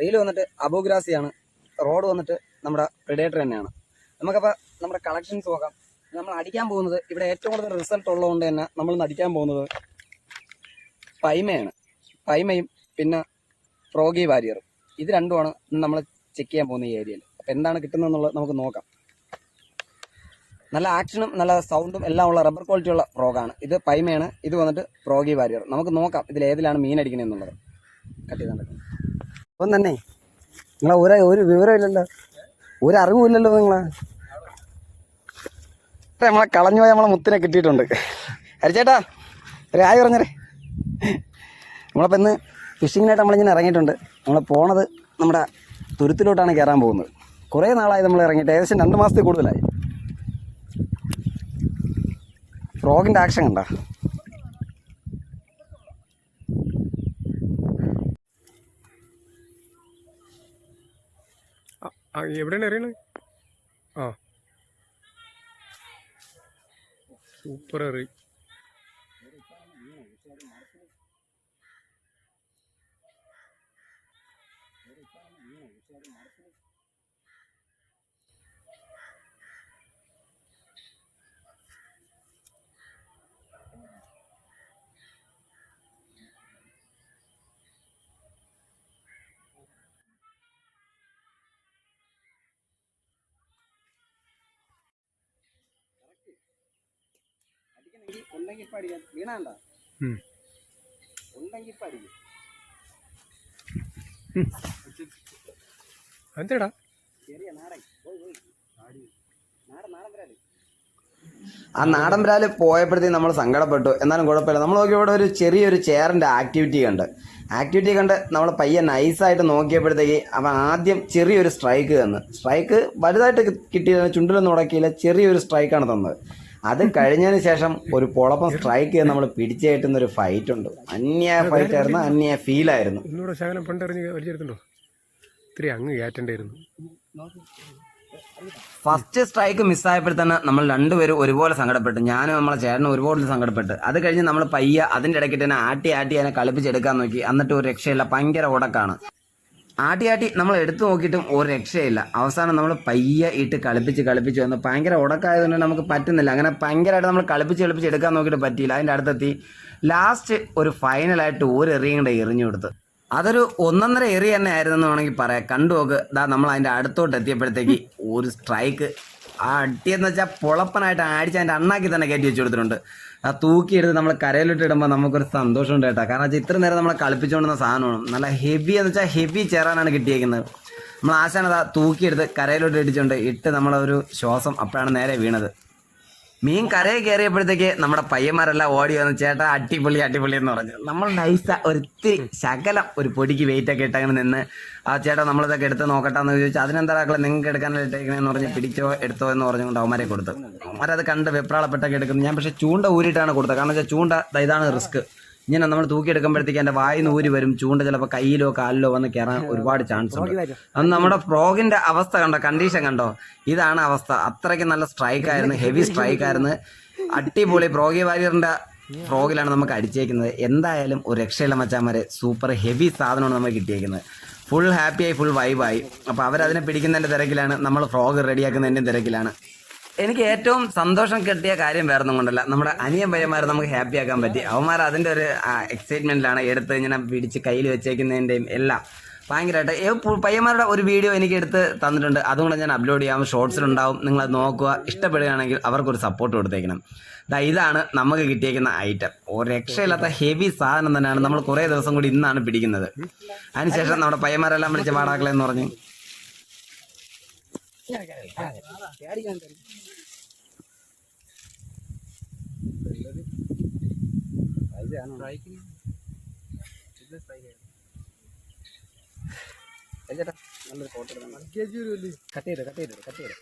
Reel വന്നിട്ട് അബോഗ്രാസിയാണ്. Road വന്നിട്ട് നമ്മുടെ പ്രിഡേറ്റർ തന്നെയാണ്. നമുക്കപ്പോൾ നമ്മുടെ കളക്ഷൻസ് നോക്കാം. നമ്മൾ അടിക്കാൻ പോകുന്നത് ഇവിടെ ഏറ്റവും കൂടുതൽ റിസൾട്ട് ഉള്ളതുകൊണ്ട് തന്നെ നമ്മൾ നടിക്കാൻ പോകുന്നത് പൈമയാണ്. പൈമയും പിന്നെ ഫ്രോഗി വാരിയറും ഇത് രണ്ടുമാണ് നമ്മൾ ചെക്ക് ചെയ്യാൻ പോകുന്ന ഈ ഏരിയയിൽ അപ്പോൾ എന്താണ് കിട്ടുന്നതെന്നുള്ളത് നമുക്ക് നോക്കാം. നല്ല ആക്ഷനും നല്ല സൗണ്ടും എല്ലാം ഉള്ള റബ്ബർ ക്വാളിറ്റി ഉള്ള ഫ്രോഗാണ് ഇത് പൈമയാണ് ഇത് വന്നിട്ട് ഫ്രോഗി വാരിയർ നമുക്ക് നോക്കാം ഇതിൽ ഏതിലാണ് മീൻ അടിക്കുന്നത് എന്നുള്ളത്. കട്ട് ചെയ്താൽ അപ്പം തന്നെ. നിങ്ങളെ ഒരു ഒരു വിവരമില്ലല്ലോ ഒരു അറിവുമില്ലല്ലോ നിങ്ങളെ. നമ്മളെ കളഞ്ഞു പോയ നമ്മളെ മുത്തിനെ കിട്ടിയിട്ടുണ്ട്. അരിച്ചേട്ടാ ഒരു ആയി പറഞ്ഞേ നമ്മളപ്പോൾ ഇന്ന് ഫിഷിങ്ങിനായിട്ട് നമ്മളിങ്ങനെ ഇറങ്ങിയിട്ടുണ്ട്. നമ്മൾ പോണത് നമ്മുടെ തുരുത്തിലോട്ടാണ് കയറാൻ പോകുന്നത്. കുറേ നാളായി നമ്മൾ ഇറങ്ങിയിട്ട് ഏകദേശം രണ്ട് മാസത്തിൽ കൂടുതലായി. ഫ്രോഗിന്റെ ആക്ഷൻ കണ്ട. ആ എവിടെയാണ് എറിയണത് ആ. സൂപ്പർ എറി ഉണ്ടെങ്കിൽ ഇപ്പം അടിക്കാം വീണാണ്ട. ഉണ്ടെങ്കിൽ ഇപ്പം അടിക്കും എന്തേടാ ചെറിയ നാടൻ. പോയി പോയി. നാടൻ നാടൻ വരാൽ. ആ നാടൻ പോയപ്പോഴത്തേക്ക് പോയപ്പോഴത്തേക്കും നമ്മൾ സങ്കടപ്പെട്ടു. എന്നാലും കുഴപ്പമില്ല. നമ്മൾ നോക്കി ഇവിടെ ഒരു ചെറിയൊരു ചെയറിന്റെ ആക്ടിവിറ്റി കണ്ട്. ആക്ടിവിറ്റി കണ്ട് നമ്മൾ പയ്യെ നൈസായിട്ട് നോക്കിയപ്പോഴത്തേക്ക് അവൻ ആദ്യം ചെറിയൊരു സ്ട്രൈക്ക് തന്നു. സ്ട്രൈക്ക് വലുതായിട്ട് കിട്ടിയില്ല ചുണ്ടിലൊന്നും ഉടക്കിയില്ല ചെറിയൊരു സ്ട്രൈക്കാണ് തന്നത്. അത് കഴിഞ്ഞതിന് ശേഷം ഒരു പൊളപ്പം സ്ട്രൈക്ക് ചെയ്ത് നമ്മൾ പിടിച്ചു കയറ്റുന്ന ഒരു ഫൈറ്റ് ഉണ്ട്. അന്യായ ഫൈറ്റ് ആയിരുന്നു അന്യായ ഫീൽ ആയിരുന്നു. ശകലം പണ്ടെറിഞ്ഞ് വലിച്ചെടുത്തുണ്ടോ ഇത്തിരി അങ്ങ് കയറ്റണ്ടായിരുന്നു. ഫസ്റ്റ് സ്ട്രൈക്ക് മിസ്സായപ്പോൾ തന്നെ നമ്മൾ രണ്ടുപേരും ഒരുപോലെ സങ്കടപ്പെട്ടു. ഞാനും നമ്മളെ ചേട്ടനും ഒരുപോലെ സങ്കടപ്പെട്ടു. അത് കഴിഞ്ഞ് നമ്മൾ പയ്യ അതിന്റെ ഇടയ്ക്ക് തന്നെ ആട്ടി ആട്ടി അതിനെ കളിപ്പിച്ചെടുക്കാൻ നോക്കി. എന്നിട്ട് ഒരു രക്ഷയില്ല ഭയങ്കര ഉടക്കാണ്. ആട്ടി ആട്ടി നമ്മൾ എടുത്തു നോക്കിയിട്ടും ഒരു രക്ഷയില്ല. അവസാനം നമ്മൾ പയ്യെ ഇട്ട് കളിപ്പിച്ച് കളിപ്പിച്ച് വന്ന് ഭയങ്കര ഉടക്കായതുകൊണ്ട് നമുക്ക് പറ്റുന്നില്ല. അങ്ങനെ ഭയങ്കരമായിട്ട് നമ്മൾ കളിപ്പിച്ച് കളിപ്പിച്ച് എടുക്കാൻ നോക്കിയിട്ട് പറ്റിയില്ല. അതിന്റെ അടുത്തെത്തി ലാസ്റ്റ് ഒരു ഫൈനലായിട്ട് ഒരു എറിയും കൂടെ എറിഞ്ഞു കൊടുത്ത്. അതൊരു ഒന്നൊന്നര എറി തന്നെ ആയിരുന്നു എന്ന് വേണമെങ്കിൽ പറയാം. കണ്ടു നോക്ക്. ദാ നമ്മൾ അതിന്റെ അടുത്തോട്ട് എത്തിയപ്പോഴത്തേക്ക് ഒരു സ്ട്രൈക്ക് ആ അടിയെന്ന് വെച്ചാൽ പൊളപ്പനായിട്ട് അടിച്ച് അതിന്റെ അണ്ണാക്കി തന്നെ കയറ്റി വെച്ച് കൊടുത്തിട്ടുണ്ട്. ആ തൂക്കിയെടുത്ത് നമ്മൾ കരയിലിട്ട് ഇടുമ്പോൾ നമുക്കൊരു സന്തോഷം ഉണ്ട് കേട്ടോ. കാരണം വെച്ചാൽ ഇത്ര നേരം നമ്മളെ കളിപ്പിച്ചുകൊണ്ടുന്ന സാധനമാണ്. നല്ല ഹെവി എന്ന് വെച്ചാൽ ഹെവി ചേറാനാണ് കിട്ടിയേക്കുന്നത്. നമ്മൾ ആശാനത് തൂക്കിയെടുത്ത് കരയിലോട്ട് ഇടിച്ചുകൊണ്ട് ഇട്ട് നമ്മളൊരു ശ്വാസം അപ്പോഴാണ് നേരെ വീണത്. മീൻ കരയെ കയറിയപ്പോഴത്തേക്ക് നമ്മുടെ പയ്യന്മാരെല്ലാം ഓടി വന്ന് ചേട്ടാ അടിപൊളി അടിപൊളി എന്ന് പറഞ്ഞു. നമ്മൾ നൈസ ഒരിത്തിരി ശകലം ഒരു പൊടിക്ക് വെയിറ്റ് ഒക്കെ ഇട്ടങ്ങനെ നിന്ന് ആ ചേട്ടാ നമ്മളിതൊക്കെ എടുത്ത് നോക്കട്ടെന്ന് ചോദിച്ചു അതിനെന്താ ആക്കളെ നിങ്ങൾക്ക് എടുക്കാനല്ല ഇട്ടേക്കണെന്ന് പറഞ്ഞ് പിടിച്ചോ എടുത്തോ എന്ന് പറഞ്ഞുകൊണ്ട് അവന്മാരെ കൊടുത്തു. അവന്മാരത് കണ്ട് വെപ്രാളപ്പെട്ടൊക്കെ എടുക്കുന്നു. ഞാൻ പക്ഷേ ചൂണ്ട ഊരിയിട്ടാണ് കൊടുത്തത്. കാരണം വെച്ചാൽ ചൂണ്ട ഇതാണ് റിസ്ക് ഇങ്ങനെ നമ്മൾ തൂക്കിയെടുക്കുമ്പോഴത്തേക്ക് എന്റെ വായി ഊരി വരും. ചൂണ്ട ചിലപ്പോൾ കയ്യിലോ കാലിലോ വന്ന് കയറാൻ ഒരുപാട് ചാൻസ് ഉണ്ട്. അന്ന് നമ്മുടെ ഫ്രോഗിന്റെ അവസ്ഥ കണ്ടോ? കണ്ടീഷൻ കണ്ടോ? ഇതാണ് അവസ്ഥ. അത്രയ്ക്ക് നല്ല സ്ട്രൈക്ക് ആയിരുന്നു ഹെവി സ്ട്രൈക്ക് ആയിരുന്നു. അടിപൊളി ഫ്രോഗി വാരിയറിന്റെ ഫ്രോഗിലാണ് നമുക്ക് അടിച്ചേക്കുന്നത്. എന്തായാലും ഒരു രക്ഷയില്ല മച്ചാന്മാരെ. സൂപ്പർ ഹെവി സാധനമാണ് നമുക്ക് കിട്ടിയേക്കുന്നത്. ഫുൾ ഹാപ്പിയായി ഫുൾ വൈബായി അപ്പോൾ അവരതിനെ പിടിക്കുന്നതിന്റെ തിരക്കിലാണ്. നമ്മൾ ഫ്രോഗ് റെഡിയാക്കുന്നതിന്റെ തിരക്കിലാണ്. എനിക്ക് ഏറ്റവും സന്തോഷം കിട്ടിയ കാര്യം വേറൊന്നും കൊണ്ടല്ല. നമ്മുടെ അനിയൻ പയ്യന്മാരെ നമുക്ക് ഹാപ്പി ആക്കാൻ പറ്റി. അവന്മാർ അതിന്റെ ഒരു എക്സൈറ്റ്മെന്റിലാണ് എടുത്ത് ഇങ്ങനെ പിടിച്ച് കയ്യിൽ വെച്ചേക്കുന്നതിന്റെയും എല്ലാം ഭയങ്കരമായിട്ട്. പയ്യന്മാരുടെ ഒരു വീഡിയോ എനിക്ക് എടുത്ത് തന്നിട്ടുണ്ട്. അതും കൂടെ ഞാൻ അപ്ലോഡ് ചെയ്യാം. ഷോർട്സിലുണ്ടാവും അത് നോക്കുക. ഇഷ്ടപ്പെടുകയാണെങ്കിൽ അവർക്കൊരു സപ്പോർട്ട് കൊടുത്തേക്കണം. ദാ ഇതാണ് നമുക്ക് കിട്ടിയേക്കുന്ന ഐറ്റം ഒരു രക്ഷയില്ലാത്ത ഹെവി സാധനം തന്നെയാണ് നമ്മൾ കുറേ ദിവസം കൂടി ഇന്നാണ് പിടിക്കുന്നത്. അതിനുശേഷം നമ്മുടെ പയ്യന്മാരെല്ലാം വിളിച്ച് പാടാക്കളെന്ന് പറഞ്ഞു നല്ലൊരു ഫോട്ടോ എടുക്കണം കട്ട് ചെയ്ത് കട്ട് ചെയ്ത് കട്ട് ചെയ്ത്.